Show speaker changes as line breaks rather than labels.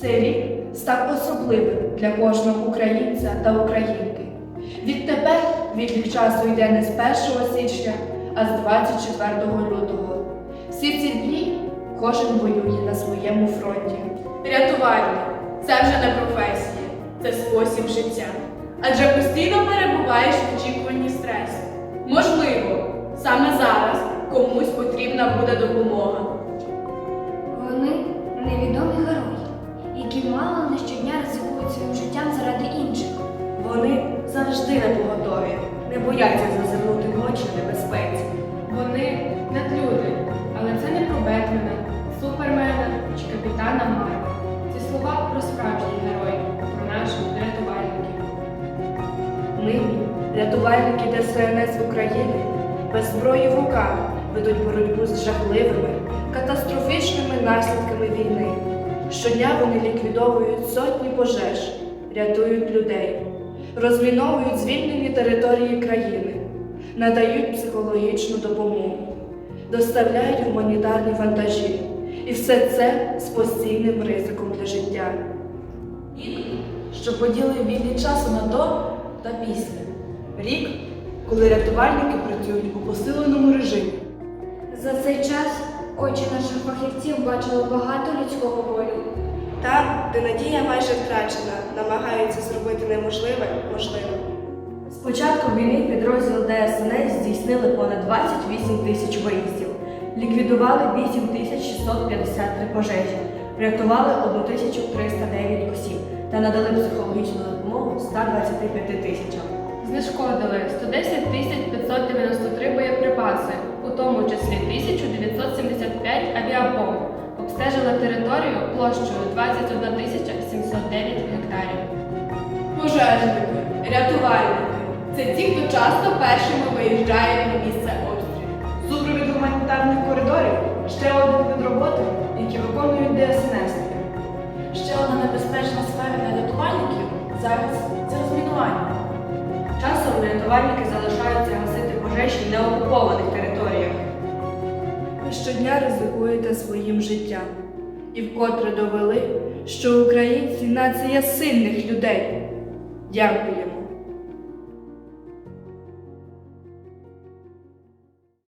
Цей рік став особливим для кожного українця та українки. Відтепер відлік часу йде не з 1 січня, а з 24 лютого. Всі ці дні кожен воює на своєму фронті.
Рятувальник це вже не професія, це спосіб життя. Адже постійно перебуваєш в очікуванні стресу. Можливо, саме зараз комусь потрібна буде допомога.
Мало не щодня ризикують своїм життям заради інших.
Вони завжди на поготові, не бояться зазирнути в очі небезпеці.
Вони надлюди, але це не про Бетмена, Супермена чи капітана Марвел. Ці слова про справжніх героїв, про наших рятувальників.
Нині рятувальники ДСНС України без зброї в руках ведуть боротьбу з жахливими, катастрофічними наслідками війни. Щодня вони ліквідовують сотні пожеж, рятують людей, розміновують звільнені території країни, надають психологічну допомогу, доставляють гуманітарні вантажі. І все це з постійним ризиком для життя.
Рік, що поділив вільний час на до та після. Рік, коли рятувальники працюють у посиленому режимі.
За цей час очі наших фахівців бачили багато людського болю.
Там, де надія майже втрачена, намагаються зробити неможливе можливим.
З початку війни підрозділ ДСНС здійснили понад 28 тисяч виїздів, ліквідували 8 тисяч 653 пожежі, врятували 1309 осіб та надали психологічну допомогу 125 тисячам.
Знешкодили 110 тисяч 593 боєприпаси, Обстежили територію площею 21 тисяча 709 гектарів.
Пожежники, рятувальники це ті, хто часто першими виїжджає на місце обстрілу.
Супровід гуманітарних коридорів ще один вид роботи, який виконують ДСНС. Ще одна небезпечна сфера для рятувальників зараз це розмінування. Часом рятувальники залишаються
щодня ризикуєте своїм життям і вкотре довели, що українці нація сильних людей. Дякуємо.